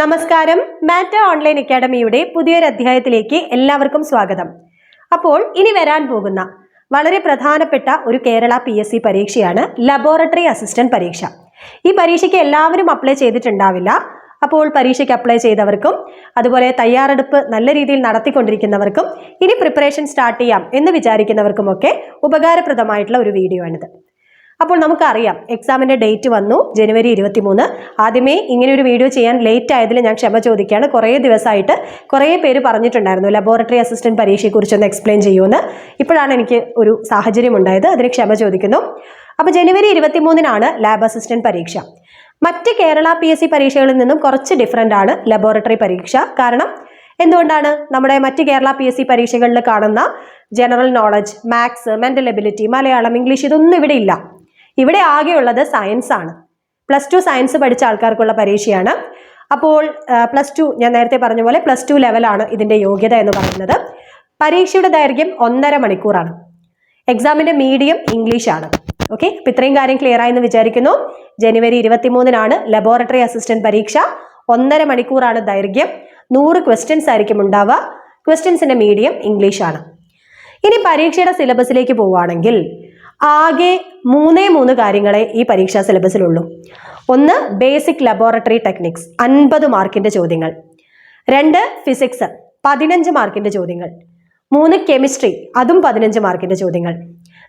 നമസ്കാരം. മാറ്റ ഓൺലൈൻ അക്കാഡമിയുടെ പുതിയൊരു അധ്യായത്തിലേക്ക് എല്ലാവർക്കും സ്വാഗതം. അപ്പോൾ ഇനി വരാൻ പോകുന്ന വളരെ പ്രധാനപ്പെട്ട ഒരു കേരള പി എസ് സി പരീക്ഷയാണ് ലബോറട്ടറി അസിസ്റ്റന്റ് പരീക്ഷ. ഈ പരീക്ഷയ്ക്ക് എല്ലാവരും അപ്ലൈ ചെയ്തിട്ടുണ്ടാവില്ല. അപ്പോൾ പരീക്ഷയ്ക്ക് അപ്ലൈ ചെയ്തവർക്കും അതുപോലെ തയ്യാറെടുപ്പ് നല്ല രീതിയിൽ നടത്തിക്കൊണ്ടിരിക്കുന്നവർക്കും ഇനി പ്രിപ്പറേഷൻ സ്റ്റാർട്ട് ചെയ്യാം എന്ന് വിചാരിക്കുന്നവർക്കുമൊക്കെ ഉപകാരപ്രദമായിട്ടുള്ള ഒരു വീഡിയോ ആണിത്. അപ്പോൾ നമുക്കറിയാം എക്സാമിന്റെ ഡേറ്റ് വന്നു ജനുവരി ഇരുപത്തി മൂന്ന് ആദ്യമേ ഇങ്ങനെ ഒരു വീഡിയോ ചെയ്യാൻ ലേറ്റ് ആയതിൽ ഞാൻ ക്ഷമ ചോദിക്കുകയാണ്. കുറേ ദിവസമായിട്ട് കുറേ പേര് പറഞ്ഞിട്ടുണ്ടായിരുന്നു ലബോറട്ടറി അസിസ്റ്റന്റ് പരീക്ഷയെക്കുറിച്ചൊന്ന് എക്സ്പ്ലെയിൻ ചെയ്യുമെന്ന്. ഇപ്പോഴാണ് എനിക്ക് ഒരു സാഹചര്യം ഉണ്ടായത് അതിന് ക്ഷമ ചോദിക്കുന്നു. അപ്പോൾ ജനുവരി ഇരുപത്തി മൂന്നിനാണ് ലാബ് അസിസ്റ്റന്റ് പരീക്ഷ. മറ്റ് കേരള പി എസ് സി പരീക്ഷകളിൽ നിന്നും കുറച്ച് ഡിഫറന്റ് ആണ് ലബോറട്ടറി പരീക്ഷ. കാരണം എന്തുകൊണ്ടാണ്? നമ്മുടെ മറ്റ് കേരള പി എസ് സി പരീക്ഷകളിൽ കാണുന്ന general knowledge maths mental ability Malayalam English ഇതൊന്നും ഇവിടെ ഇല്ല. ഇവിടെ ആകെയുള്ളത് സയൻസ് ആണ്. പ്ലസ് ടു സയൻസ് പഠിച്ച ആൾക്കാർക്കുള്ള പരീക്ഷയാണ്. അപ്പോൾ പ്ലസ് ടു ഞാൻ നേരത്തെ പറഞ്ഞ പോലെ പ്ലസ് ടു ലെവലാണ് ഇതിന്റെ യോഗ്യത എന്ന് പറയുന്നത്. പരീക്ഷയുടെ ദൈർഘ്യം ഒന്നര മണിക്കൂറാണ്. എക്സാമിന്റെ മീഡിയം ഇംഗ്ലീഷ് ആണ്. ഓക്കെ അപ്പൊ ഇത്രയും കാര്യം ക്ലിയർ ആയെന്ന് വിചാരിക്കുന്നു. ജനുവരി ഇരുപത്തിമൂന്നിനാണ് ലബോറട്ടറി അസിസ്റ്റന്റ് പരീക്ഷ. ഒന്നര മണിക്കൂറാണ് ദൈർഘ്യം. നൂറ് ക്വസ്റ്റ്യൻസ് ആയിരിക്കും ഉണ്ടാവുക. ക്വസ്റ്റ്യൻസിന്റെ മീഡിയം ഇംഗ്ലീഷ് ആണ്. ഇനി പരീക്ഷയുടെ സിലബസിലേക്ക് പോവുകയാണെങ്കിൽ ആകെ മൂന്നേ മൂന്ന് കാര്യങ്ങളെ ഈ പരീക്ഷാ സിലബസിലുള്ളൂ. ഒന്ന് ബേസിക് ലബോറട്ടറി ടെക്നിക്സ് അൻപത് മാർക്കിന്റെ ചോദ്യങ്ങൾ. രണ്ട് ഫിസിക്സ് പതിനഞ്ച് മാർക്കിന്റെ ചോദ്യങ്ങൾ. മൂന്ന് കെമിസ്ട്രി അതും പതിനഞ്ച് മാർക്കിന്റെ ചോദ്യങ്ങൾ.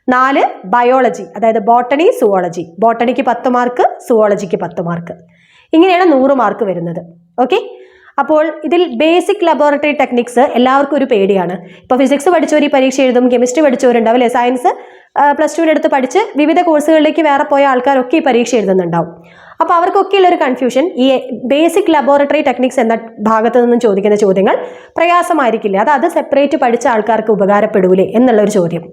നാല് ബയോളജി അതായത് ബോട്ടണി സുവോളജി ബോട്ടണിക്ക് പത്ത് മാർക്ക് സുവോളജിക്ക് പത്ത് മാർക്ക് ഇങ്ങനെയാണ് നൂറ് മാർക്ക് വരുന്നത്. ഓക്കെ അപ്പോൾ ഇതിൽ ബേസിക് ലബോറട്ടറി ടെക്നിക്സ് എല്ലാവർക്കും ഒരു പേടിയാണ്. ഇപ്പോൾ ഫിസിക്സ് പഠിച്ചവർ ഈ പരീക്ഷ എഴുതും കെമിസ്ട്രി പഠിച്ചവരുണ്ടാവും അല്ലേ? സയൻസ് പ്ലസ് ടുവിന്റെ അടുത്ത് പഠിച്ച് വിവിധ കോഴ്സുകളിലേക്ക് വേറെ പോയ ആൾക്കാരൊക്കെ ഈ പരീക്ഷ എഴുതുന്നുണ്ടാവും. അപ്പോൾ അവർക്കൊക്കെ ഉള്ളൊരു കൺഫ്യൂഷൻ ഈ ബേസിക് ലബോറട്ടറി ടെക്നിക്സ് എന്ന ഭാഗത്തു നിന്നും ചോദിക്കുന്ന ചോദ്യങ്ങൾ പ്രയാസമായിരിക്കില്ല? അത് അത് സെപ്പറേറ്റ് പഠിച്ച ആൾക്കാർക്ക് ഉപകാരപ്പെടൂലേ എന്നുള്ളൊരു ചോദ്യം.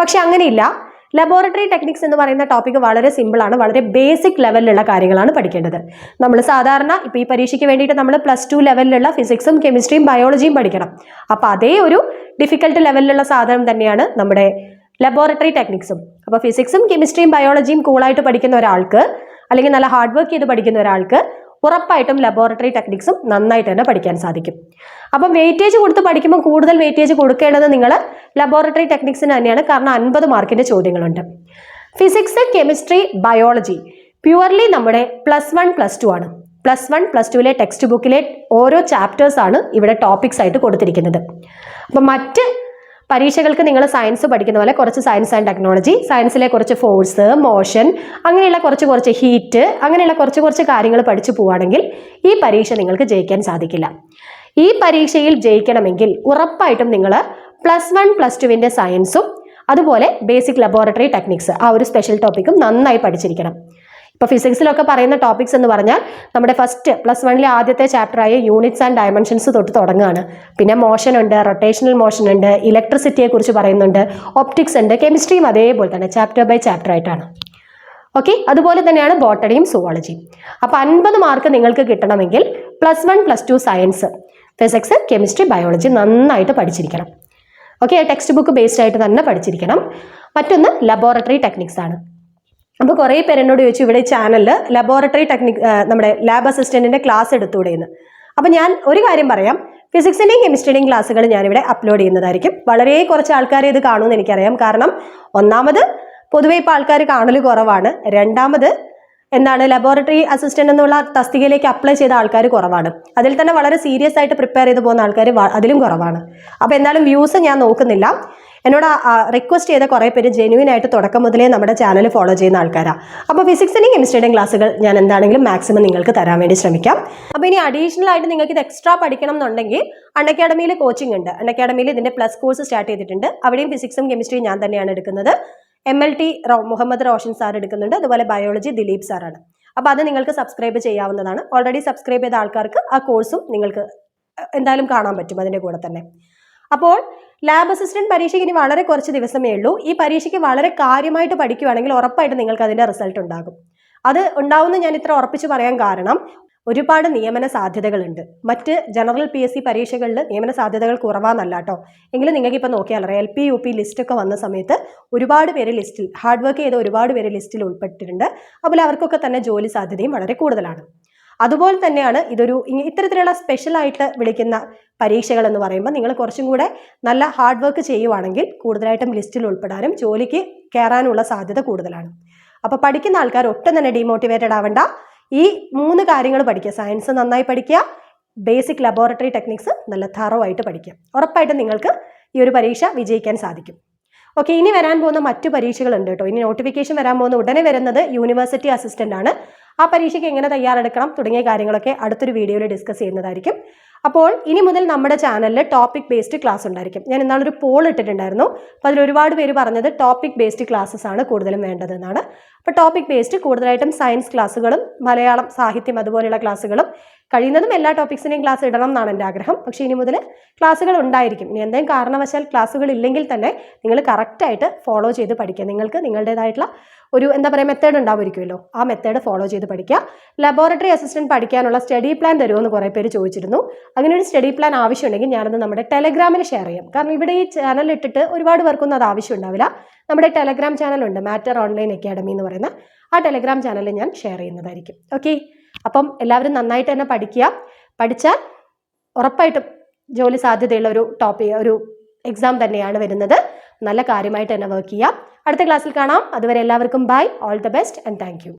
പക്ഷെ അങ്ങനെയില്ല. ലബോറട്ടറി ടെക്നിക്സ് എന്ന് പറയുന്ന ടോപ്പിക് വളരെ സിമ്പിളാണ് വളരെ ബേസിക് ലെവലിലുള്ള കാര്യങ്ങളാണ് പഠിക്കേണ്ടത്. നമ്മൾ സാധാരണ ഇപ്പോൾ ഈ പരീക്ഷയ്ക്ക് വേണ്ടിയിട്ട് നമ്മൾ പ്ലസ് ടു ലെവലിലുള്ള ഫിസിക്സും കെമിസ്ട്രിയും ബയോളജിയും പഠിക്കണം. അപ്പോൾ അതേ ഒരു ഡിഫിക്കൽട്ട് ലെവലിലുള്ള സാധനം തന്നെയാണ് നമ്മുടെ ലബോറട്ടറി ടെക്നിക്സും അപ്പോൾ ഫിസിക്സും കെമിസ്ട്രിയും ബയോളജിയും കൂളായിട്ട് പഠിക്കുന്ന ഒരാൾക്ക് അല്ലെങ്കിൽ നല്ല ഹാർഡ് വർക്ക് ചെയ്ത് പഠിക്കുന്ന ഒരാൾക്ക് ഉറപ്പായിട്ടും ലബോറട്ടറി ടെക്നിക്സും നന്നായിട്ട് തന്നെ പഠിക്കാൻ സാധിക്കും. അപ്പം വെയിറ്റേജ് കൊടുത്ത് പഠിക്കുമ്പോൾ കൂടുതൽ വെയിറ്റേജ് കൊടുക്കേണ്ടത് നിങ്ങൾ ലബോറട്ടറി ടെക്നിക്സിന് തന്നെയാണ്. കാരണം അൻപത് മാർക്കിന്റെ ചോദ്യങ്ങളുണ്ട്. ഫിസിക്സ് കെമിസ്ട്രി ബയോളജി പ്യുവർലി നമ്മുടെ പ്ലസ് വൺ പ്ലസ് ടു ആണ്. പ്ലസ് വൺ പ്ലസ് ടുവിലെ ടെക്സ്റ്റ് ബുക്കിലെ ഓരോ ചാപ്റ്റേഴ്സ് ആണ് ഇവിടെ ടോപ്പിക്സ് ആയിട്ട് കൊടുത്തിരിക്കുന്നത്. അപ്പം മറ്റ് പരീക്ഷകൾക്ക് നിങ്ങൾ സയൻസ് പഠിക്കുന്ന പോലെ കുറച്ച് സയൻസ് ആൻഡ് ടെക്നോളജി സയൻസിലെ കുറച്ച് ഫോഴ്സ് മോഷൻ അങ്ങനെയുള്ള കുറച്ച് കുറച്ച് ഹീറ്റ് അങ്ങനെയുള്ള കുറച്ച് കുറച്ച് കാര്യങ്ങൾ പഠിച്ചു പോവുകയാണെങ്കിൽ ഈ പരീക്ഷ നിങ്ങൾക്ക് ജയിക്കാൻ സാധിക്കില്ല. ഈ പരീക്ഷയിൽ ജയിക്കണമെങ്കിൽ ഉറപ്പായിട്ടും നിങ്ങൾ പ്ലസ് വൺ പ്ലസ് ടുവിന്റെ സയൻസും അതുപോലെ ബേസിക് ലബോറട്ടറി ടെക്നിക്സ് ആ ഒരു സ്പെഷ്യൽ ടോപ്പിക്കും നന്നായി പഠിച്ചിരിക്കണം. ഇപ്പോൾ ഫിസിക്സിലൊക്കെ പറയുന്ന ടോപ്പിക്സ് എന്ന് പറഞ്ഞാൽ നമ്മുടെ ഫസ്റ്റ് പ്ലസ് വണ്ണിലെ ആദ്യത്തെ ചാപ്റ്ററായ യൂണിറ്റ്സ് ആൻഡ് ഡയമെൻഷൻസ് തൊട്ട് തുടങ്ങുകയാണ്. പിന്നെ മോഷൻ ഉണ്ട് റൊട്ടേഷണൽ മോഷൻ ഉണ്ട് ഇലക്ട്രിസിറ്റിയെ കുറിച്ച് പറയുന്നുണ്ട് ഒപ്റ്റിക്സ് ഉണ്ട് കെമിസ്ട്രിയും അതേപോലെ തന്നെ ചാപ്റ്റർ ബൈ ചാപ്റ്റർ ആയിട്ടാണ്. ഓക്കെ അതുപോലെ തന്നെയാണ് ബോട്ടണിയും സുവോളജിയും അപ്പോൾ അൻപത് മാർക്ക് നിങ്ങൾക്ക് കിട്ടണമെങ്കിൽ plus one plus two science physics chemistry biology നന്നായിട്ട് പഠിച്ചിരിക്കണം. ഓക്കെ ടെക്സ്റ്റ് ബുക്ക് ബേസ്ഡ് ആയിട്ട് തന്നെ പഠിച്ചിരിക്കണം. മറ്റൊന്ന് ലബോറട്ടറി ടെക്നിക്സ് ആണ്. അപ്പോൾ കുറേ പേരെന്നോട് ചോദിച്ചു ഇവിടെ ചാനലിൽ ലബോറട്ടറി ടെക്നിക് നമ്മുടെ ലാബ് അസിസ്റ്റന്റിന്റെ ക്ലാസ് എടുത്തുകൂടെയെന്ന് അപ്പോൾ ഞാൻ ഒരു കാര്യം പറയാം ഫിസിക്സിന്റെയും കെമിസ്ട്രിയുടെയും ക്ലാസ്സുകൾ ഞാനിവിടെ അപ്ലോഡ് ചെയ്യുന്നതായിരിക്കും. വളരെ കുറച്ച് ആൾക്കാർ ഇത് കാണുമെന്ന് എനിക്കറിയാം. കാരണം ഒന്നാമത് പൊതുവേ ഇപ്പോൾ ആൾക്കാർ കാണൽ കുറവാണ്. രണ്ടാമത് എന്താണ് ലബോറട്ടറി അസിസ്റ്റന്റ് എന്നുള്ള തസ്തികയിലേക്ക് അപ്ലൈ ചെയ്ത ആൾക്കാർ കുറവാണ്. അതിൽ തന്നെ വളരെ സീരിയസ് ആയിട്ട് പ്രിപ്പയർ ചെയ്ത് പോകുന്ന ആൾക്കാർ അതിലും കുറവാണ്. അപ്പോൾ എന്തായാലും വ്യൂസ് ഞാൻ നോക്കുന്നില്ല. എന്നോട് റിക്വസ്റ്റ് ചെയ്ത കുറേ പേര് ജെനുവിൻ ആയിട്ട് തുടക്കം മുതലേ നമ്മുടെ ചാനൽ ഫോളോ ചെയ്യുന്ന ആൾക്കാരാണ് അപ്പോൾ ഫിസിക്സിന്റെയും കെമിസ്ട്രിയുടെയും ക്ലാസ്സുകൾ ഞാൻ എന്താണെങ്കിലും മാക്സിമം നിങ്ങൾക്ക് തരാൻ വേണ്ടി ശ്രമിക്കാം. അപ്പോൾ ഇനി അഡീഷണൽ ആയിട്ട് നിങ്ങൾക്ക് ഇത് എക്സ്ട്രാ പഠിക്കണം എന്നുണ്ടെങ്കിൽ അൺ അക്കാഡമിയിൽ കോച്ചിങ് ഉണ്ട്. അൺ അക്കാഡമിയിൽ ഇതിന്റെ പ്ലസ് കോഴ്സ് സ്റ്റാർട്ട് ചെയ്തിട്ടുണ്ട്. അവിടെയും ഫിസിക്സും കെമിസ്ട്രിയും ഞാൻ തന്നെയാണ് എടുക്കുന്നത്. M L T Muhammad Roshan sir എടുക്കുന്നുണ്ട്. അതുപോലെ ബയോളജി ദിലീപ് സാറാണ് അപ്പോൾ അത് നിങ്ങൾക്ക് സബ്സ്ക്രൈബ് ചെയ്യാവുന്നതാണ്. ഓൾറെഡി സബ്സ്ക്രൈബ് ചെയ്ത ആൾക്കാർക്ക് ആ കോഴ്സും നിങ്ങൾക്ക് എന്തായാലും കാണാൻ പറ്റും അതിന്റെ കൂടെ തന്നെ. അപ്പോൾ ലാബ് അസിസ്റ്റന്റ് പരീക്ഷയ്ക്ക് ഇനി വളരെ കുറച്ച് ദിവസമേ ഉള്ളൂ. ഈ പരീക്ഷയ്ക്ക് വളരെ കാര്യമായിട്ട് പഠിക്കുകയാണെങ്കിൽ ഉറപ്പായിട്ട് നിങ്ങൾക്ക് അതിന്റെ റിസൾട്ട് ഉണ്ടാകും. അത് ഉണ്ടാവുമെന്ന് ഞാൻ ഇത്ര ഉറപ്പിച്ച് പറയാൻ കാരണം ഒരുപാട് നിയമന സാധ്യതകളുണ്ട്. മറ്റ് ജനറൽ പി എസ് സി പരീക്ഷകളിൽ നിയമന സാധ്യതകൾ കുറവാന്നല്ല കേട്ടോ. എങ്കിലും നിങ്ങൾക്ക് ഇപ്പോൾ നോക്കിയാൽ എൽ പി യു പി ലിസ്റ്റൊക്കെ വന്ന സമയത്ത് ഒരുപാട് പേര് ലിസ്റ്റിൽ ഹാർഡ് വർക്ക് ചെയ്ത ഒരുപാട് പേര് ലിസ്റ്റിൽ ഉൾപ്പെട്ടിട്ടുണ്ട്. അതുപോലെ അവർക്കൊക്കെ തന്നെ ജോലി സാധ്യതയും വളരെ കൂടുതലാണ്. അതുപോലെ തന്നെയാണ് ഇതൊരു ഇത്തരത്തിലുള്ള സ്പെഷ്യലായിട്ട് വിളിക്കുന്ന പരീക്ഷകൾ എന്ന് പറയുമ്പോൾ നിങ്ങൾ കുറച്ചും കൂടെ നല്ല ഹാർഡ് വർക്ക് ചെയ്യുവാണെങ്കിൽ കൂടുതലായിട്ടും ലിസ്റ്റിൽ ഉൾപ്പെടാനും ജോലിക്ക് കയറാനുള്ള സാധ്യത കൂടുതലാണ്. അപ്പോൾ പഠിക്കുന്ന ആൾക്കാർ ഒട്ടും തന്നെ ഡീമോട്ടിവേറ്റഡ് ആവണ്ട. ഈ മൂന്ന് കാര്യങ്ങൾ പഠിക്കുക. സയൻസ് നന്നായി പഠിക്കുക. ബേസിക് ലബോറട്ടറി ടെക്നിക്സ് നല്ല തറോ ആയിട്ട് പഠിക്കുക. ഉറപ്പായിട്ടും നിങ്ങൾക്ക് ഈ ഒരു പരീക്ഷ വിജയിക്കാൻ സാധിക്കും. ഓക്കെ ഇനി വരാൻ പോകുന്ന മറ്റു പരീക്ഷകളുണ്ട് കേട്ടോ. ഇനി നോട്ടിഫിക്കേഷൻ വരാൻ പോകുന്ന ഉടനെ വരുന്നത് യൂണിവേഴ്സിറ്റി അസിസ്റ്റന്റ് ആണ്. ആ പരീക്ഷയ്ക്ക് എങ്ങനെ തയ്യാറെടുക്കണം തുടങ്ങിയ കാര്യങ്ങളൊക്കെ അടുത്തൊരു വീഡിയോയിൽ ഡിസ്കസ് ചെയ്യുന്നതായിരിക്കും. അപ്പോൾ ഇനി മുതൽ നമ്മുടെ ചാനലിൽ ടോപ്പിക് ബേസ്ഡ് ക്ലാസ് ഉണ്ടായിരിക്കും. ഞാൻ ഇന്നാളൊരു പോൾ ഇട്ടിട്ടുണ്ടായിരുന്നു. അപ്പോൾ അതിൽ ഒരുപാട് പേര് പറഞ്ഞത് ടോപ്പിക് ബേസ്ഡ് ക്ലാസ്സസ് ആണ് കൂടുതലും വേണ്ടതെന്നാണ് അപ്പോൾ ടോപ്പിക് ബേസ്ഡ് കൂടുതലായിട്ടും സയൻസ് ക്ലാസ്സുകളും മലയാളം സാഹിത്യം അതുപോലെയുള്ള ക്ലാസ്സുകളും കഴിയുന്നതും എല്ലാ ടോപ്പിക്സിനെയും ക്ലാസ് ഇടണം എന്നാണ് എന്റെ ആഗ്രഹം. പക്ഷേ ഇനി മുതൽ ക്ലാസ്സുകൾ ഉണ്ടായിരിക്കും. ഇനി എന്തെങ്കിലും കാരണവശാൽ ക്ലാസ്സുകൾ ഇല്ലെങ്കിൽ തന്നെ നിങ്ങൾ കറക്റ്റായിട്ട് ഫോളോ ചെയ്ത് പഠിക്കുക. നിങ്ങൾക്ക് നിങ്ങളുടേതായിട്ടുള്ള ഒരു എന്താ പറയുക മെത്തേഡ് ഉണ്ടാവുമായിരിക്കുമല്ലോ. ആ മെത്തേഡ് ഫോളോ ചെയ്ത് പഠിക്കുക. ലബോറട്ടറി അസിസ്റ്റന്റ് പഠിക്കാനുള്ള സ്റ്റഡി പ്ലാൻ തരുമെന്ന് കുറേ പേര് ചോദിച്ചിരുന്നു. അങ്ങനെ ഒരു സ്റ്റഡി പ്ലാൻ ആവശ്യമുണ്ടെങ്കിൽ ഞാനത് നമ്മുടെ ടെലഗ്രാമിൽ ഷെയർ ചെയ്യാം. കാരണം ഇവിടെ ഈ ചാനൽ ഇട്ടിട്ട് ഒരുപാട് പേർക്കൊന്നും അത് ആവശ്യമുണ്ടാവില്ല. നമ്മുടെ ടെലഗ്രാം ചാനലുണ്ട് മാറ്റർ ഓൺലൈൻ അക്കാഡമി എന്ന് പറയുന്ന. ആ ടെലഗ്രാം ചാനലിൽ ഞാൻ ഷെയർ ചെയ്യുന്നതായിരിക്കും. ഓക്കെ അപ്പം എല്ലാവരും നന്നായിട്ട് തന്നെ പഠിക്കുക. പഠിച്ചാൽ ഉറപ്പായിട്ടും ജോലി സാധ്യതയുള്ള ഒരു ടോപ്പിക് ഒരു എക്സാം തന്നെയാണ് വരുന്നത്. നല്ല കാര്യമായിട്ട് തന്നെ വർക്ക് ചെയ്യാം. അടുത്ത ക്ലാസ്സിൽ കാണാം. അതുവരെ എല്ലാവർക്കും bye all the best and thank